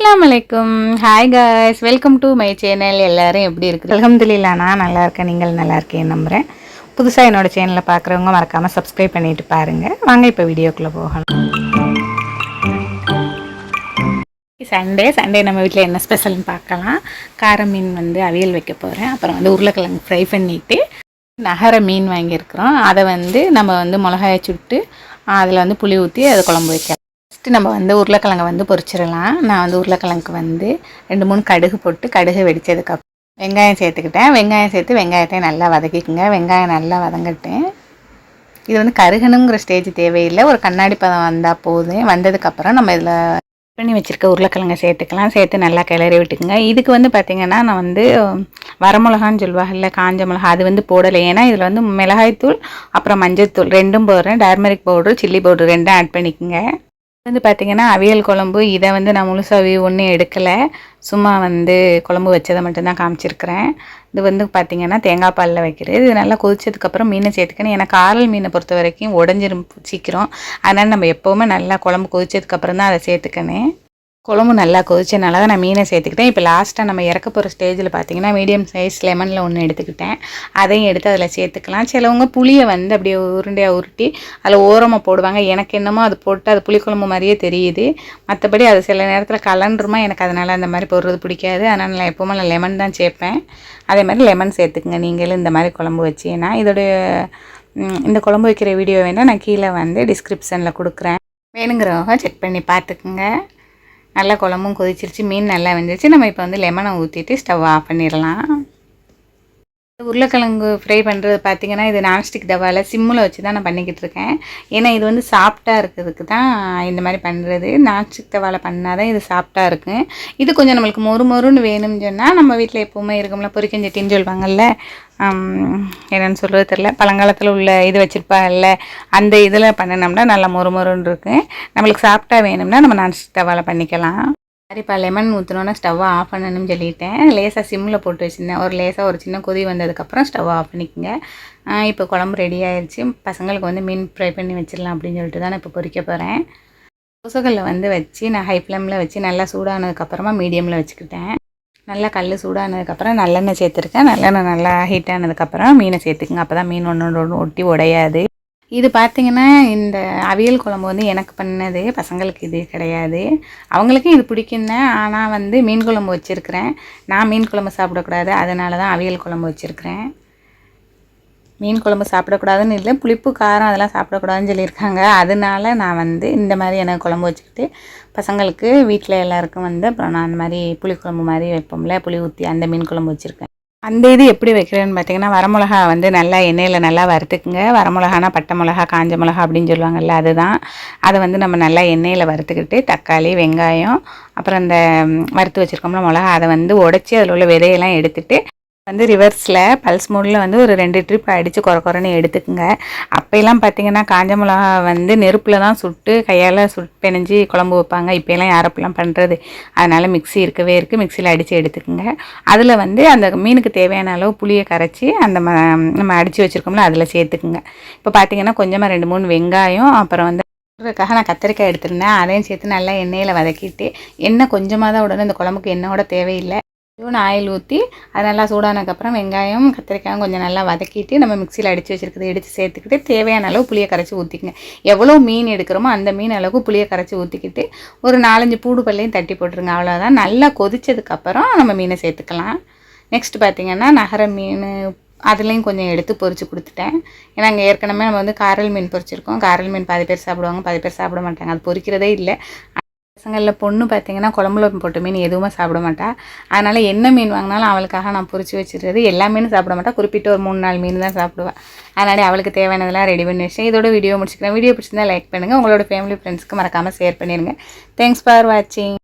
அஸ்லாம் வலைக்கும் hi guys welcome to my channel எல்லாரும் எப்படி இருக்குது அலமதுல்லா நான் நல்லா இருக்கேன். நீங்கள் நல்லா இருக்கேன் நம்புகிறேன் புதுசாக என்னோட சேனலை பார்க்குறவங்க மறக்காமல் சப்ஸ்கிரைப் பண்ணிட்டு பாருங்கள் வாங்க இப்போ வீடியோக்குள்ளே போகலாம். சண்டே சண்டே நம்ம வீட்டில் என்ன ஸ்பெஷல்னு பார்க்கலாம். கார மீன் வந்து அவியல் வைக்க போகிறேன் அப்புறம் வந்து உருளைக்கிழங்கு ஃப்ரை பண்ணிவிட்டு நகர மீன் வாங்கியிருக்கிறோம். அதை வந்து நம்ம வந்து மிளகாயை சுட்டு அதில் வந்து புளி ஊற்றி அதை குழம்பு வைக்கலாம். ஃபஸ்ட்டு நம்ம வந்து உருளைக்கிழங்கை வந்து பொரிச்சிடலாம். நான் வந்து உருளைக்கிழங்குக்கு வந்து ரெண்டு மூணு கடுகு போட்டு கடுகு வெடித்ததுக்கப்புறம் வெங்காயம் சேர்த்துக்கிட்டேன். வெங்காயம் சேர்த்து வெங்காயத்தை நல்லா வதக்கிக்குங்க. வெங்காயம் நல்லா வதங்கட்டேன் இது வந்து கருகணுங்கிற ஸ்டேஜ் தேவையில்லை. ஒரு கண்ணாடி பதம் வந்தால் போதும். வந்ததுக்கப்புறம் நம்ம இதில் பண்ணி வச்சுருக்க உருளைக்கிழங்க சேர்த்துக்கலாம். சேர்த்து நல்லா கிளறி விட்டுக்குங்க. இதுக்கு வந்து பார்த்திங்கன்னா நான் வந்து வரமிளகான்னு சொல்லுவாங்கல்ல காஞ்ச மிளகா அது வந்து போடலை. ஏன்னா இதில் வந்து மிளகாய்த்தூள் அப்புறம் மஞ்சள்தூள் ரெண்டும் போடுறேன். டர்மரிக் பவுட்ரு சில்லி பவுடர் ரெண்டும் ஆட் பண்ணிக்கோங்க. வந்து பார்த்திங்கன்னா அவியல் குழம்பு இதை வந்து நான் முழுசாவே ஒன்றும் எடுக்கலை. சும்மா வந்து குழம்பு வச்சதை மட்டும்தான் காமிச்சிருக்கிறேன். இது வந்து பார்த்திங்கன்னா தேங்காய் பாலில் வைக்கிறது. இது நல்லா கொதிச்சதுக்கப்புறம் மீனை சேர்த்துக்கணும். ஏன்னா காரல் மீனை பொறுத்த வரைக்கும் உடஞ்சிரும் சீக்கிரம். அதனால் நம்ம எப்போவுமே நல்லா குழம்பு கொதிச்சதுக்கப்புறம் தான் அதை சேர்த்துக்கணும். குழம்பு நல்லா கொதிச்சனால தான் நான் மீனை சேர்த்துக்கிட்டேன். இப்போ லாஸ்ட்டாக நம்ம இறக்க போகிற ஸ்டேஜில் பார்த்தீங்கன்னா மீடியம் சைஸ் லெமனில் ஒன்று எடுத்துக்கிட்டேன். அதையும் எடுத்து அதில் சேர்த்துக்கலாம். சிலவங்க புளியை வந்து அப்படியே உருண்டையாக உருட்டி அதில் ஓரமாக போடுவாங்க. எனக்கு என்னமோ அது போட்டு அது புளிக்குழம்பு மாதிரியே தெரியுது. மற்றபடி அது சில நேரத்தில் கலண்டுருமா எனக்கு அதனால் அந்த மாதிரி போடுறது பிடிக்காது. அதனால் நான் எப்போவுமே நான் லெமன் தான் சேர்ப்பேன். அதே மாதிரி லெமன் சேர்த்துக்குங்க. நீங்களும் இந்த மாதிரி குழம்பு வச்சீங்கன்னா இதோடைய இந்த குழம்பு வைக்கிற வீடியோ வேணால் நான் கீழே வந்து டிஸ்கிரிப்ஷனில் கொடுக்குறேன். வேணுங்கிறவங்க செக் பண்ணி பார்த்துக்குங்க. நல்லா குழம்பும் கொதிச்சிருச்சு மீன் நல்லா வெந்துருச்சு. நம்ம இப்போ வந்து லெமனை ஊற்றிட்டு ஸ்டவ் ஆஃப் பண்ணிடலாம். உருளைக்கிழங்கு ஃப்ரை பண்ணுறது பார்த்தீங்கன்னா இது நான்ஸ்டிக் டவாவில் சிம்மில் வச்சு தான் நான் பண்ணிக்கிட்டு இருக்கேன். ஏன்னா இது வந்து சாஃப்டாக இருக்கிறதுக்கு தான் இந்த மாதிரி பண்ணுறது நான்ஸ்டிக் டவாவில் பண்ணால் தான் இது சாஃப்டாக இருக்கும் இது கொஞ்சம் நம்மளுக்கு மொறு மொறுன்னு வேணும்னு சொன்னால் நம்ம வீட்டில் எப்போவுமே இருக்கும்ல பொறிக்கஞ்சட்டின்னு சொல்லுவாங்கல்ல என்னென்னு சொல்கிறது தெரில பழங்காலத்தில் உள்ள இது வச்சுருப்பாங்கல்ல அந்த இதில் பண்ணினோம்னா நல்லா மொறு மொறுன்னு இருக்கும் நம்மளுக்கு சாஃப்டாக வேணும்னா நம்ம நான்ஸ்டிக் டவாவில் பண்ணிக்கலாம். சரி இப்போ லெமன் ஊற்றினோன்னா ஸ்டவ்வை ஆஃப் பண்ணணும்னு சொல்லிட்டேன். லேசாக சிம்மில் போட்டு வச்சுருந்தேன். ஒரு லேசாக ஒரு சின்ன கொதி வந்ததுக்கப்புறம் ஸ்டவ் ஆஃப் பண்ணிக்கோங்க. இப்போ குழம்பு ரெடி ஆயிடுச்சு பசங்களுக்கு வந்து மீன் ஃப்ரை பண்ணி வச்சிடலாம் அப்படின்னு சொல்லிட்டு தான் நான் இப்போ பொரிக்க போகிறேன் தோசைகளில் வந்து வச்சு நான் ஹை ஃப்ளேமில் வச்சு நல்லா சூடானதுக்கப்புறமா மீடியமில் வச்சுக்கிட்டேன். நல்லா கல் சூடானதுக்கப்புறம் நல்லெண்ணெய் சேர்த்துருக்கேன். நல்லெண்ணெய் நல்லா ஹீட் ஆனதுக்கப்புறம் மீனை சேர்த்துக்குங்க. அப்போ தான் மீன் ஒன்று ஒன்று ஒட்டி உடையாது. இது பார்த்திங்கன்னா இந்த அவியல் குழம்பு வந்து எனக்கு பண்ணது. பசங்களுக்கு இது கிடையாது. அவங்களுக்கும் இது பிடிக்கும் தான். ஆனால் வந்து மீன் குழம்பு வச்சுருக்கிறேன். நான் மீன் குழம்பு சாப்பிடக்கூடாது. அதனால தான் அவியல் குழம்பு வச்சுருக்கிறேன். மீன் குழம்பு சாப்பிடக்கூடாதுன்னு இல்லை. புளிப்பு காரம் அதெல்லாம் சாப்பிடக்கூடாதுன்னு சொல்லியிருக்காங்க. அதனால நான் வந்து இந்த மாதிரி எனக்கு குழம்பு வச்சுக்கிட்டு பசங்களுக்கு வீட்டில் எல்லாருக்கும் வந்து அப்புறம் நான் அந்த மாதிரி புளிக்குழம்பு மாதிரி வைப்போம்ல. புளி ஊற்றி அந்த மீன் குழம்பு வச்சுருக்கேன். அந்த இது எப்படி வைக்கிறேன்னு பார்த்தீங்கன்னா வரமிளகா வந்து நல்லா எண்ணெயில் நல்லா வறுத்துக்குங்க. வரமிளகானா பட்டை மிளகா காஞ்ச மிளகா அப்படின்னு சொல்லுவாங்கல்ல அதுதான். அதை வந்து நம்ம நல்லா எண்ணெயில் வறுத்துக்கிட்டு தக்காளி வெங்காயம் அப்புறம் அந்த வறுத்து வச்சுருக்கோம்ல மிளகா அதை வந்து உடச்சி அதில் உள்ள விதையெல்லாம் எடுத்துகிட்டு வந்து ரிவர்ஸில் பல்ஸ் மூடில் வந்து ஒரு ரெண்டு ட்ரிப் அடித்து குறை குறைன்னு எடுத்துக்குங்க. அப்போலாம் பார்த்தீங்கன்னா காஞ்ச மிளகா வந்து நெருப்பில் தான் சுட்டு கையால் சுட் பிணைஞ்சி குழம்பு வைப்பாங்க. இப்போயெல்லாம் யாரப்பெல்லாம் பண்ணுறது அதனால் மிக்சி இருக்கவே இருக்குது மிக்சியில் அடித்து எடுத்துக்குங்க. அதில் வந்து அந்த மீனுக்கு தேவையான அளவு புளியை கரைச்சி அந்த நம்ம அடித்து வச்சுருக்கோம்ல அதில் சேர்த்துக்குங்க. இப்போ பார்த்தீங்கன்னா கொஞ்சமாக ரெண்டு மூணு வெங்காயம் அப்புறம் வந்து அதுக்காக நான் கத்திரிக்காய் எடுத்திருந்தேன். அதையும் சேர்த்து நல்லா எண்ணெயில் வதக்கிட்டு எண்ணெய் கொஞ்சமாக தான் உடனே இந்த குழம்புக்கு எண்ணெயோட தேவையில்லை. ஸ்பூன் ஆயில் ஊற்றி அது நல்லா சூடானதுக்கப்புறம் வெங்காயம் கத்திரிக்காயும் கொஞ்சம் நல்லா வதக்கிட்டு நம்ம மிக்சியில் அடித்து வச்சுருக்கதை எடுத்து சேர்த்துக்கிட்டு தேவையான அளவு புளியை கரைச்சி ஊற்றிக்கங்க எவ்வளோ மீன் எடுக்கிறோமோ அந்த மீன் அளவுக்கு புளியை கரைச்சி ஊற்றிக்கிட்டு ஒரு நாலஞ்சு பூடு பல்லையும் தட்டி போட்டுருங்க அவ்வளோதான் நல்லா கொதித்ததுக்கப்புறம் நம்ம மீனை சேர்த்துக்கலாம். நெக்ஸ்ட் பார்த்திங்கன்னா நகர மீன் அதுலேயும் கொஞ்சம் எடுத்து பொறிச்சு கொடுத்துட்டேன். ஏன்னா அங்கே ஏற்கனவே நம்ம வந்து காரல் மீன் பொறிச்சிருக்கோம் காரல் மீன் பாதி பேர் சாப்பிடுவாங்க பாதி பேர் சாப்பிட மாட்டாங்க. அது பொறிக்கிறதே இல்லை. பசங்களில் பொண்ணு பார்த்தீங்கன்னா குழம்புல போட்ட மீன் எதுவுமே சாப்பிட மாட்டாள் அதனால் என்ன மீன் வாங்கினாலும் அவளுக்காக நான் பொறிச்சு வச்சுருக்கிறது எல்லா மீனும் சாப்பிட மாட்டா. குறிப்பிட்ட ஒரு மூணு நாலு மீன் தான் சாப்பிடுவேன் அதனால் அவளுக்கு தேவையானதெல்லாம் ரெடி பண்ணி வச்சேன் இதோட வீடியோ முடிச்சுக்கிறேன். வீடியோ பிடிச்சிருந்தா லைக் பண்ணுங்கள் உங்களோட ஃபேமிலி ஃப்ரெண்ட்ஸ்க்கு மறக்காமல் ஷேர் பண்ணிடுங்க. தேங்க்ஸ் ஃபார் வாட்சிங்